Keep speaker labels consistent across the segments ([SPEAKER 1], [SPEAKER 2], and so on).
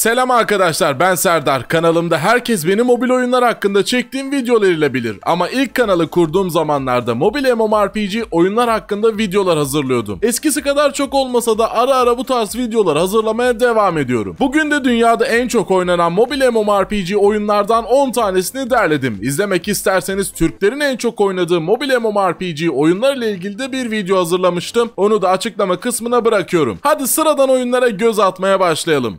[SPEAKER 1] Selam arkadaşlar ben Serdar. Kanalımda herkes beni mobil oyunlar hakkında çektiğim videolarıyla bilir. Ama ilk kanalı kurduğum zamanlarda mobil MMORPG oyunlar hakkında videolar hazırlıyordum. Eskisi kadar çok olmasa da ara ara bu tarz videolar hazırlamaya devam ediyorum. Bugün de dünyada en çok oynanan mobil MMORPG oyunlardan 10 tanesini derledim. İzlemek isterseniz Türklerin en çok oynadığı mobil MMORPG oyunlarla ilgili de bir video hazırlamıştım. Onu da açıklama kısmına bırakıyorum. Hadi sıradan oyunlara göz atmaya başlayalım.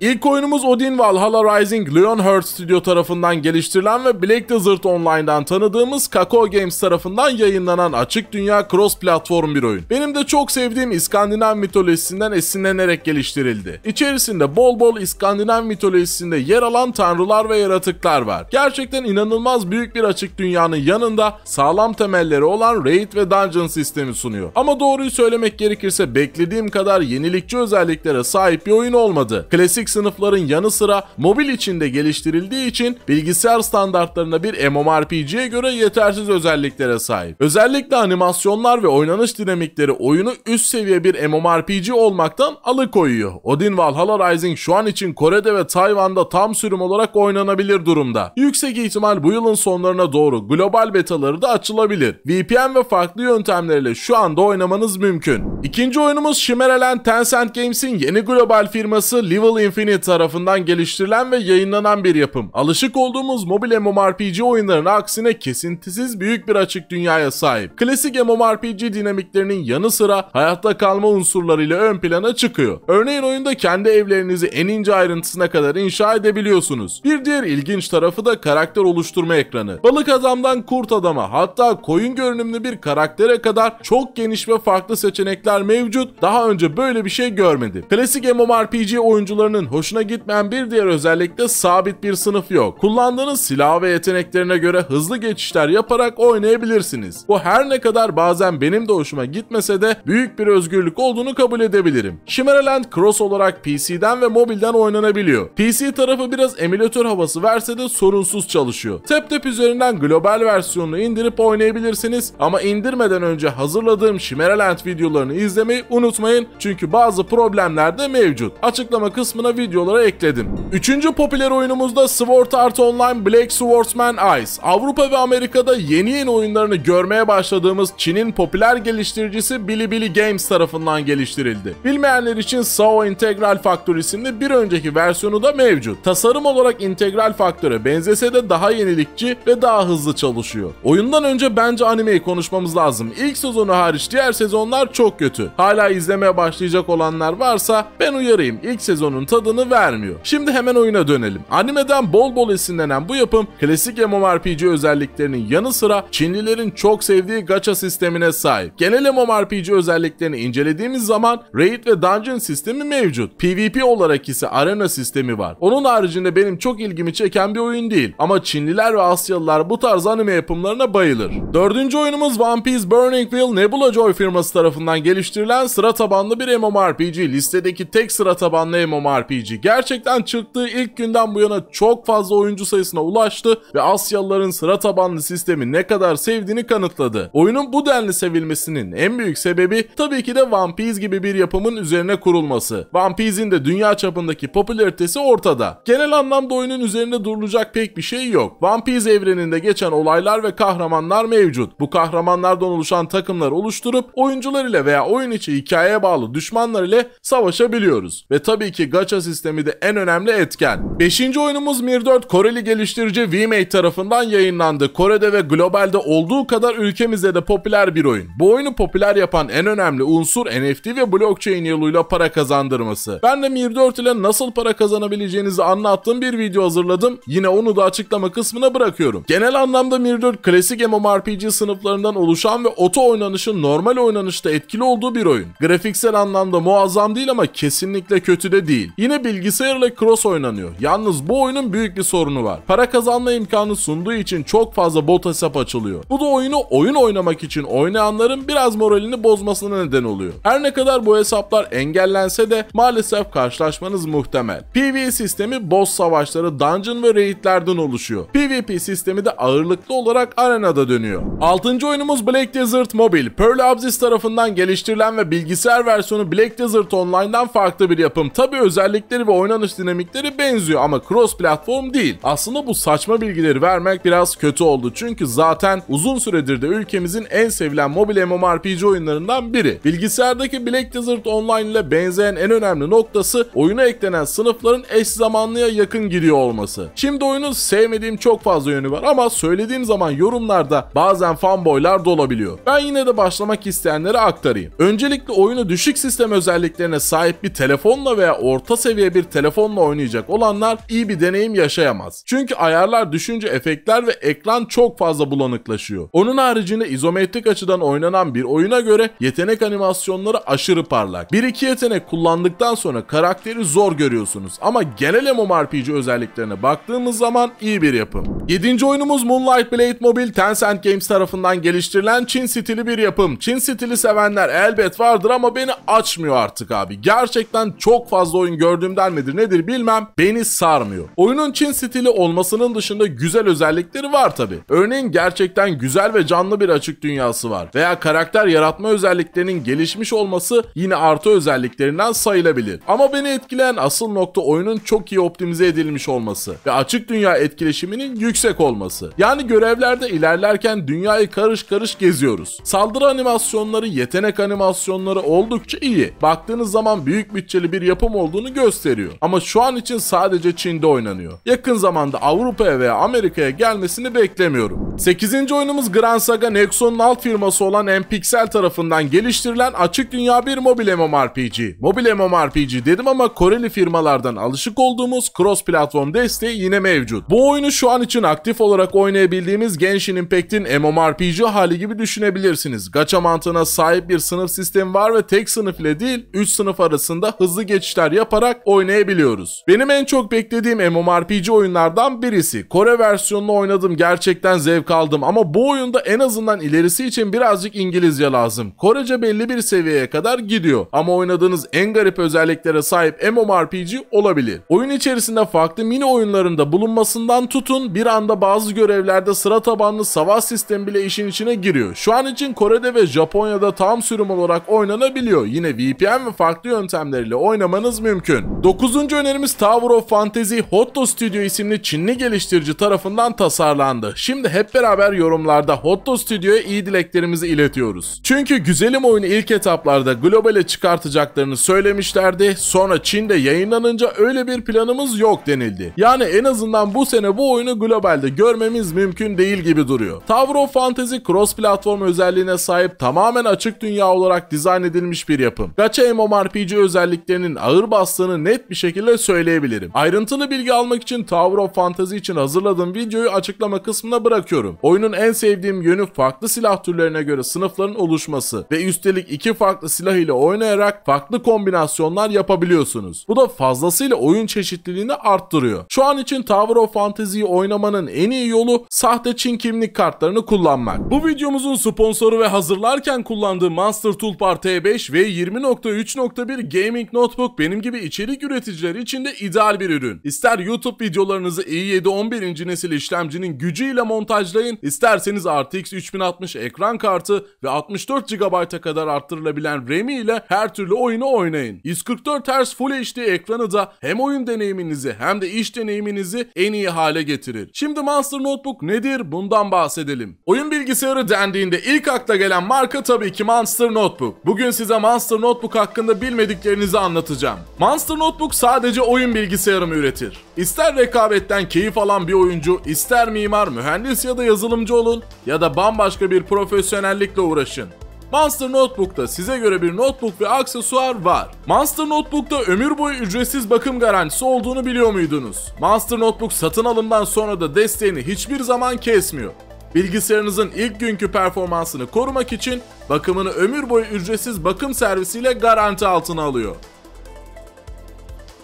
[SPEAKER 1] İlk oyunumuz Odin Valhalla Rising Leonheart Studio tarafından geliştirilen ve Black Desert Online'dan tanıdığımız Kakao Games tarafından yayınlanan açık dünya cross platform bir oyun. Benim de çok sevdiğim İskandinav mitolojisinden esinlenerek geliştirildi. İçerisinde bol bol İskandinav mitolojisinde yer alan tanrılar ve yaratıklar var. Gerçekten inanılmaz büyük bir açık dünyanın yanında sağlam temelleri olan raid ve dungeon sistemi sunuyor. Ama doğruyu söylemek gerekirse beklediğim kadar yenilikçi özelliklere sahip bir oyun olmadı. Klasik sınıfların yanı sıra mobil içinde geliştirildiği için bilgisayar standartlarında bir MMORPG'ye göre yetersiz özelliklere sahip. Özellikle animasyonlar ve oynanış dinamikleri oyunu üst seviye bir MMORPG olmaktan alıkoyuyor. Odin Valhalla Rising şu an için Kore'de ve Tayvan'da tam sürüm olarak oynanabilir durumda. Yüksek ihtimal bu yılın sonlarına doğru global betaları da açılabilir. VPN ve farklı yöntemlerle şu anda oynamanız mümkün. İkinci oyunumuz Shimmerland Tencent Games'in yeni global firması Level Infinite Infinite tarafından geliştirilen ve yayınlanan bir yapım. Alışık olduğumuz mobil MMORPG oyunlarının aksine kesintisiz büyük bir açık dünyaya sahip. Klasik MMORPG dinamiklerinin yanı sıra hayatta kalma unsurlarıyla ön plana çıkıyor. Örneğin oyunda kendi evlerinizi en ince ayrıntısına kadar inşa edebiliyorsunuz. Bir diğer ilginç tarafı da karakter oluşturma ekranı. Balık adamdan kurt adama hatta koyun görünümlü bir karaktere kadar çok geniş ve farklı seçenekler mevcut. Daha önce böyle bir şey görmedim. Klasik MMORPG oyuncularının hoşuna gitmeyen bir diğer özellik de sabit bir sınıf yok. Kullandığınız silah ve yeteneklerine göre hızlı geçişler yaparak oynayabilirsiniz. Bu her ne kadar bazen benim de hoşuma gitmese de büyük bir özgürlük olduğunu kabul edebilirim. Shimmerland Cross olarak PC'den ve mobilden oynanabiliyor. PC tarafı biraz emülatör havası verse de sorunsuz çalışıyor. TapTap üzerinden global versiyonunu indirip oynayabilirsiniz ama indirmeden önce hazırladığım Shimmerland videolarını izlemeyi unutmayın çünkü bazı problemler de mevcut. Açıklama kısmına videolara ekledim. Üçüncü popüler oyunumuzda Sword Art Online Black Swordsman Ice. Avrupa ve Amerika'da yeni yeni oyunlarını görmeye başladığımız Çin'in popüler geliştiricisi Bilibili Games tarafından geliştirildi. Bilmeyenler için SAO Integral Factor isimli bir önceki versiyonu da mevcut. Tasarım olarak Integral Factor'e benzese de daha yenilikçi ve daha hızlı çalışıyor. Oyundan önce bence animeyi konuşmamız lazım. İlk sezonu hariç diğer sezonlar çok kötü. Hala izlemeye başlayacak olanlar varsa ben uyarayım. İlk sezonun tadını vermiyor. Şimdi hemen oyuna dönelim. Animeden bol bol esinlenen bu yapım klasik MMORPG özelliklerinin yanı sıra Çinlilerin çok sevdiği gacha sistemine sahip. Genel MMORPG özelliklerini incelediğimiz zaman Raid ve Dungeon sistemi mevcut. PvP olarak ise arena sistemi var. Onun haricinde benim çok ilgimi çeken bir oyun değil. Ama Çinliler ve Asyalılar bu tarz anime yapımlarına bayılır. Dördüncü oyunumuz One Piece Burning Wheel Nebula Joy firması tarafından geliştirilen sıra tabanlı bir MMORPG. Listedeki tek sıra tabanlı MMORPG. Gerçekten çıktığı ilk günden bu yana çok fazla oyuncu sayısına ulaştı ve Asyalıların sıra tabanlı sistemi ne kadar sevdiğini kanıtladı. Oyunun bu denli sevilmesinin en büyük sebebi tabii ki de One Piece gibi bir yapımın üzerine kurulması. One Piece'in de dünya çapındaki popülaritesi ortada. Genel anlamda oyunun üzerinde durulacak pek bir şey yok. One Piece evreninde geçen olaylar ve kahramanlar mevcut. Bu kahramanlardan oluşan takımlar oluşturup oyuncular ile veya oyun içi hikayeye bağlı düşmanlar ile savaşabiliyoruz. Ve tabii ki gacha sistemi de en önemli etken. Beşinci oyunumuz Mir 4 Koreli geliştirici VMate tarafından yayınlandı. Kore'de ve globalde olduğu kadar ülkemizde de popüler bir oyun. Bu oyunu popüler yapan en önemli unsur NFT ve blockchain yoluyla para kazandırması. Ben de Mir 4 ile nasıl para kazanabileceğinizi anlattığım bir video hazırladım. Yine onu da açıklama kısmına bırakıyorum. Genel anlamda Mir 4 klasik MMORPG sınıflarından oluşan ve oto oynanışın normal oynanışta etkili olduğu bir oyun. Grafiksel anlamda muazzam değil ama kesinlikle kötü de değil. Yine Yine bilgisayarla cross oynanıyor. Yalnız bu oyunun büyük bir sorunu var. Para kazanma imkanı sunduğu için çok fazla bot hesap açılıyor. Bu da oyunu oyun oynamak için oynayanların biraz moralini bozmasına neden oluyor. Her ne kadar bu hesaplar engellense de maalesef karşılaşmanız muhtemel. PvE sistemi boss savaşları, dungeon ve raidlerden oluşuyor. PvP sistemi de ağırlıklı olarak arenada dönüyor. 6. oyunumuz Black Desert Mobile. Pearl Absys tarafından geliştirilen ve bilgisayar versiyonu Black Desert Online'dan farklı bir yapım. Tabi özellikleri ve oynanış dinamikleri benziyor ama cross platform değil. Aslında bu saçma bilgileri vermek biraz kötü oldu. Çünkü zaten uzun süredir de ülkemizin en sevilen mobil MMORPG oyunlarından biri. Bilgisayardaki Black Desert Online ile benzeyen en önemli noktası oyuna eklenen sınıfların eş zamanlıya yakın gidiyor olması. Şimdi oyunu sevmediğim çok fazla yönü var ama söylediğim zaman yorumlarda bazen fanboylar da olabiliyor. Ben yine de başlamak isteyenlere aktarayım. Öncelikle oyunu düşük sistem özelliklerine sahip bir telefonla veya orta seviye bir telefonla oynayacak olanlar iyi bir deneyim yaşayamaz. Çünkü ayarlar düşünce efektler ve ekran çok fazla bulanıklaşıyor. Onun haricinde izometrik açıdan oynanan bir oyuna göre yetenek animasyonları aşırı parlak. Bir iki yetenek kullandıktan sonra karakteri zor görüyorsunuz ama genel MMORPG özelliklerine baktığımız zaman iyi bir yapım. 7. oyunumuz Moonlight Blade Mobile Tencent Games tarafından geliştirilen Çin stili bir yapım. Çin stili sevenler elbet vardır ama beni açmıyor artık abi. Gerçekten çok fazla oyun gördüğümden midir nedir bilmem beni sarmıyor. Oyunun Çin stili olmasının dışında güzel özellikleri var tabi. Örneğin gerçekten güzel ve canlı bir açık dünyası var. Veya karakter yaratma özelliklerinin gelişmiş olması yine artı özelliklerinden sayılabilir. Ama beni etkileyen asıl nokta oyunun çok iyi optimize edilmiş olması ve açık dünya etkileşiminin yüksek olması. Yani görevlerde ilerlerken dünyayı karış karış geziyoruz. Saldırı animasyonları, yetenek animasyonları oldukça iyi. Baktığınız zaman büyük bütçeli bir yapım olduğunu gösteriyor. Ama şu an için sadece Çin'de oynanıyor. Yakın zamanda Avrupa'ya veya Amerika'ya gelmesini beklemiyorum. 8. oyunumuz Grand Saga Nexon'un alt firması olan Mpixel tarafından geliştirilen açık dünya bir mobil MMORPG. Mobil MMORPG dedim ama Koreli firmalardan alışık olduğumuz cross platform desteği yine mevcut. Bu oyunu şu an için aktif olarak oynayabildiğimiz Genshin Impact'in MMORPG hali gibi düşünebilirsiniz. Gacha mantığına sahip bir sınıf sistemi var ve tek sınıf ile değil 3 sınıf arasında hızlı geçişler yaparak oynayabiliyoruz. Benim en çok beklediğim MMORPG oyunlardan birisi. Kore versiyonunu oynadım gerçekten zevk aldım ama bu oyunda en azından ilerisi için birazcık İngilizce lazım. Korece belli bir seviyeye kadar gidiyor ama oynadığınız en garip özelliklere sahip MMORPG olabilir. Oyun içerisinde farklı mini oyunlarında bulunmasından tutun bir anda bazı görevlerde sıra tabanlı savaş sistemi bile işin içine giriyor. Şu an için Kore'de ve Japonya'da tam sürüm olarak oynanabiliyor. Yine VPN ve farklı yöntemleriyle oynamanız mümkün. 9. önerimiz Tower of Fantasy Hotto Studio isimli Çinli geliştirici tarafından tasarlandı. Şimdi hep beraber yorumlarda Hotto Studio'ya iyi dileklerimizi iletiyoruz. Çünkü güzelim oyunu ilk etaplarda globale çıkartacaklarını söylemişlerdi. Sonra Çin'de yayınlanınca öyle bir planımız yok denildi. Yani en azından bu sene bu oyunu globalde görmemiz mümkün değil gibi duruyor. Tower of Fantasy cross platform özelliğine sahip tamamen açık dünya olarak dizayn edilmiş bir yapım. Gacha MMORPG özelliklerinin ağır bastığını net bir şekilde söyleyebilirim. Ayrıntılı bilgi almak için Tower of Fantasy için hazırladığım videoyu açıklama kısmına bırakıyorum. Oyunun en sevdiğim yönü farklı silah türlerine göre sınıfların oluşması ve üstelik iki farklı silah ile oynayarak farklı kombinasyonlar yapabiliyorsunuz. Bu da fazlasıyla oyun çeşitliliğini arttırıyor. Şu an için Tower of Fantasy'yi oynamanın en iyi yolu sahte Çin kimlik kartlarını kullanmak. Bu videomuzun sponsoru ve hazırlarken kullandığım Monster Toolbar T5 ve 20.3.1 Gaming Notebook benim gibi içerik üreticileri için de ideal bir ürün. İster YouTube videolarınızı i7 11. nesil işlemcinin gücüyle montajlayın, isterseniz RTX 3060 ekran kartı ve 64 GB'a kadar arttırılabilen RAM ile her türlü oyunu oynayın. 144 Hz Full HD ekranı da hem oyun deneyiminizi hem de iş deneyiminizi en iyi hale getirir. Şimdi Monster Notebook nedir? Bundan bahsedelim. Oyun bilgisayarı dendiğinde ilk akla gelen marka tabii ki Monster Notebook. Bugün size Monster Notebook hakkında bilmediklerinizi anlatacağım. Monster Notebook sadece oyun bilgisayarı mı üretir? İster rekabetten keyif alan bir oyuncu, ister mimar, mühendis ya da yazılımcı olun ya da bambaşka bir profesyonellikle uğraşın. Monster Notebook'ta size göre bir notebook ve aksesuar var. Monster Notebook'ta ömür boyu ücretsiz bakım garantisi olduğunu biliyor muydunuz? Monster Notebook satın alımdan sonra da desteğini hiçbir zaman kesmiyor. Bilgisayarınızın ilk günkü performansını korumak için bakımını ömür boyu ücretsiz bakım servisiyle garanti altına alıyor.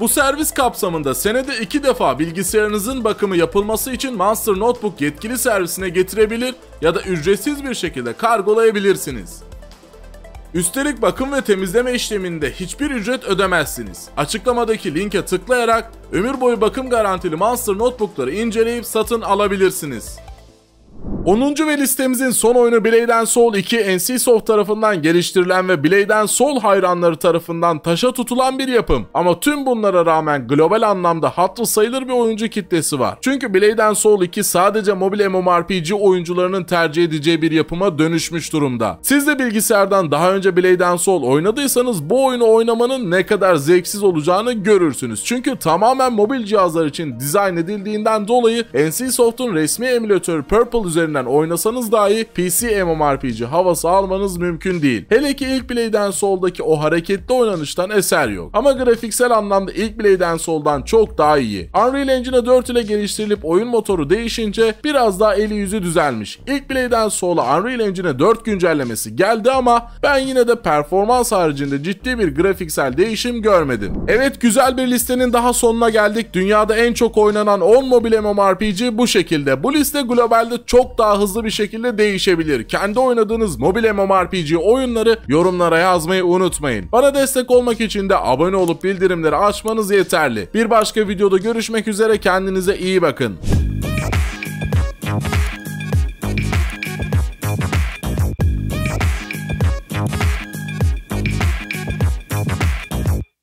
[SPEAKER 1] Bu servis kapsamında senede iki defa bilgisayarınızın bakımı yapılması için Monster Notebook yetkili servisine getirebilir ya da ücretsiz bir şekilde kargolayabilirsiniz. Üstelik bakım ve temizleme işleminde hiçbir ücret ödemezsiniz. Açıklamadaki linke tıklayarak ömür boyu bakım garantili Monster Notebook'ları inceleyip satın alabilirsiniz. 10. ve listemizin son oyunu Blade Soul 2 NCSoft tarafından geliştirilen ve Blade Soul hayranları tarafından taşa tutulan bir yapım. Ama tüm bunlara rağmen global anlamda hatırı sayılır bir oyuncu kitlesi var. Çünkü Blade Soul 2 sadece mobil MMORPG oyuncularının tercih edeceği bir yapıma dönüşmüş durumda. Siz de bilgisayardan daha önce Blade Soul oynadıysanız bu oyunu oynamanın ne kadar zevksiz olacağını görürsünüz. Çünkü tamamen mobil cihazlar için dizayn edildiğinden dolayı NCSoft'un resmi emülatörü Purple üzerinden oynasanız dahi PC MMORPG havası almanız mümkün değil. Hele ki ilk Blade Soul'daki o hareketli oynanıştan eser yok. Ama grafiksel anlamda ilk Blade Soul'dan çok daha iyi. Unreal Engine 4 ile geliştirilip oyun motoru değişince biraz daha eli yüzü düzelmiş. İlk Blade Soul'a Unreal Engine 4 güncellemesi geldi ama ben yine de performans haricinde ciddi bir grafiksel değişim görmedim. Evet güzel bir listenin daha sonuna geldik. Dünyada en çok oynanan 10 mobil MMORPG bu şekilde. Bu liste globalde daha hızlı bir şekilde değişebilir. Kendi oynadığınız mobil MMORPG oyunları yorumlara yazmayı unutmayın. Bana destek olmak için de abone olup bildirimleri açmanız yeterli. Bir başka videoda görüşmek üzere kendinize iyi bakın.